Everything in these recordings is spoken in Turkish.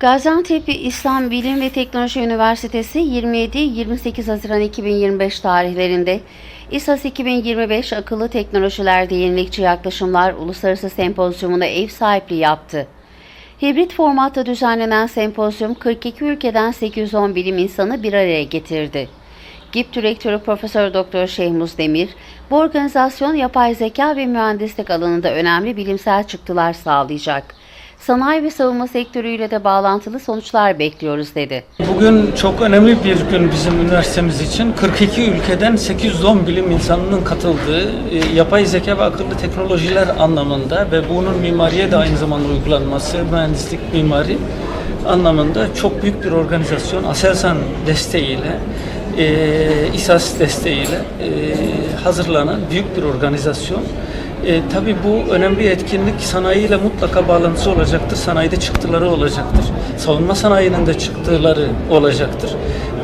Gaziantep İslam Bilim ve Teknoloji Üniversitesi 27-28 Haziran 2025 tarihlerinde İSAS 2025 Akıllı Teknolojilerde Yenilikçi Yaklaşımlar Uluslararası Sempozyumuna ev sahipliği yaptı. Hibrit formatta düzenlenen sempozyum 42 ülkeden 810 bilim insanı bir araya getirdi. GİP Direktörü Profesör Doktor Şehmuz Demir, bu organizasyon yapay zeka ve mühendislik alanında önemli bilimsel çıktılar sağlayacak. Sanayi ve savunma sektörüyle de bağlantılı sonuçlar bekliyoruz dedi. Bugün çok önemli bir gün bizim üniversitemiz için. 42 ülkeden 810 bilim insanının katıldığı e, yapay zeka ve akıllı teknolojiler anlamında ve bunun mimariye de aynı zamanda uygulanması, mühendislik mimari anlamında çok büyük bir organizasyon. Aselsan desteğiyle, e, İSAS desteğiyle e, hazırlanan büyük bir organizasyon. E, tabii bu önemli etkinlik sanayiyle mutlaka bağlantısı olacaktır. Sanayide çıktıları olacaktır. Savunma sanayinin de çıktıları olacaktır.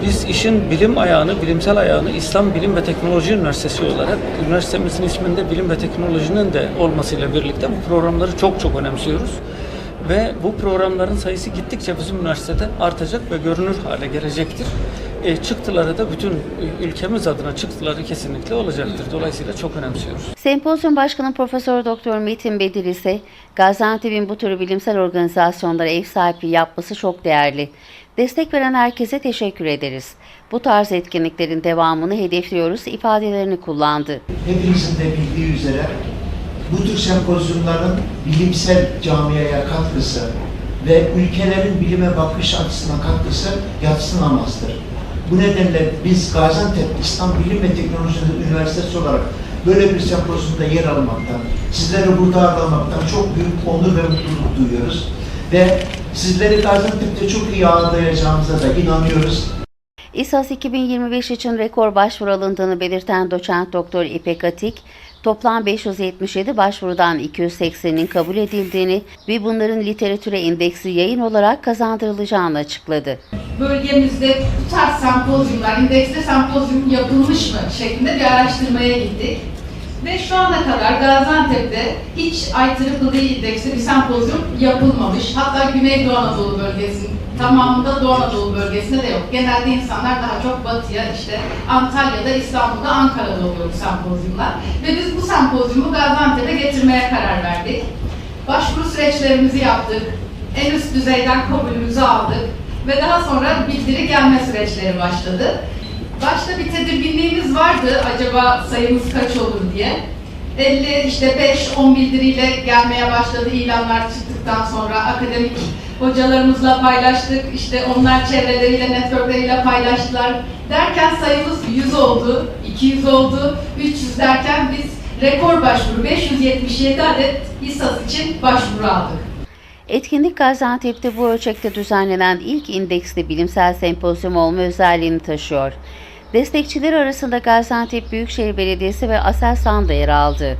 Biz işin bilim ayağını, bilimsel ayağını İslam Bilim ve Teknoloji Üniversitesi olarak üniversitemizin isminde bilim ve teknolojinin de olmasıyla birlikte bu programları çok çok önemsiyoruz. Ve bu programların sayısı gittikçe bizim üniversitede artacak ve görünür hale gelecektir. E, çıktıları da bütün ülkemiz adına çıktıları kesinlikle olacaktır. Dolayısıyla çok önemsiyoruz. Sempozyum Başkanı Profesör Doktor Metin Bedir ise Gaziantep'in bu tür bilimsel organizasyonlara ev sahipliği yapması çok değerli. Destek veren herkese teşekkür ederiz. Bu tarz etkinliklerin devamını hedefliyoruz ifadelerini kullandı. Hepinizin de bildiği üzere bu tür sempozyumların bilimsel camiaya katkısı ve ülkelerin bilime bakış açısına katkısı yatsınamazdır. Bu nedenle biz Gaziantep İslam Bilim ve Teknoloji Üniversitesi olarak böyle bir sempozyumda yer almaktan, sizleri burada ağırlamaktan çok büyük onur ve mutluluk duyuyoruz. Ve sizleri Gaziantep'te çok iyi ağırlayacağımıza da inanıyoruz. İSAS 2025 için rekor başvuru alındığını belirten doçent doktor İpek Atik, toplam 577 başvurudan 280'in kabul edildiğini ve bunların literatüre indeksi yayın olarak kazandırılacağını açıkladı. bölgemizde bu tarz sempozyumlar, indeksli sempozyum yapılmış mı şeklinde bir araştırmaya gittik. Ve şu ana kadar Gaziantep'te hiç IEEE indeksli bir sempozyum yapılmamış. Hatta Güneydoğu Anadolu bölgesinin tamamında Doğu Anadolu bölgesinde de yok. Genelde insanlar daha çok batıya işte Antalya'da, İstanbul'da, Ankara'da oluyor bu sempozyumlar. Ve biz bu sempozyumu Gaziantep'e getirmeye karar verdik. Başvuru süreçlerimizi yaptık. En üst düzeyden kabulümüzü aldık ve daha sonra bildiri gelme süreçleri başladı. Başta bir tedirginliğimiz vardı acaba sayımız kaç olur diye. 50 işte 5 10 bildiriyle gelmeye başladı ilanlar çıktıktan sonra akademik hocalarımızla paylaştık. İşte onlar çevreleriyle, networkleriyle paylaştılar. Derken sayımız 100 oldu, 200 oldu, 300 derken biz rekor başvuru 577 adet İSAS için başvuru aldık. Etkinlik Gaziantep'te bu ölçekte düzenlenen ilk indeksli bilimsel sempozyum olma özelliğini taşıyor. Destekçiler arasında Gaziantep Büyükşehir Belediyesi ve Aselsan da yer aldı.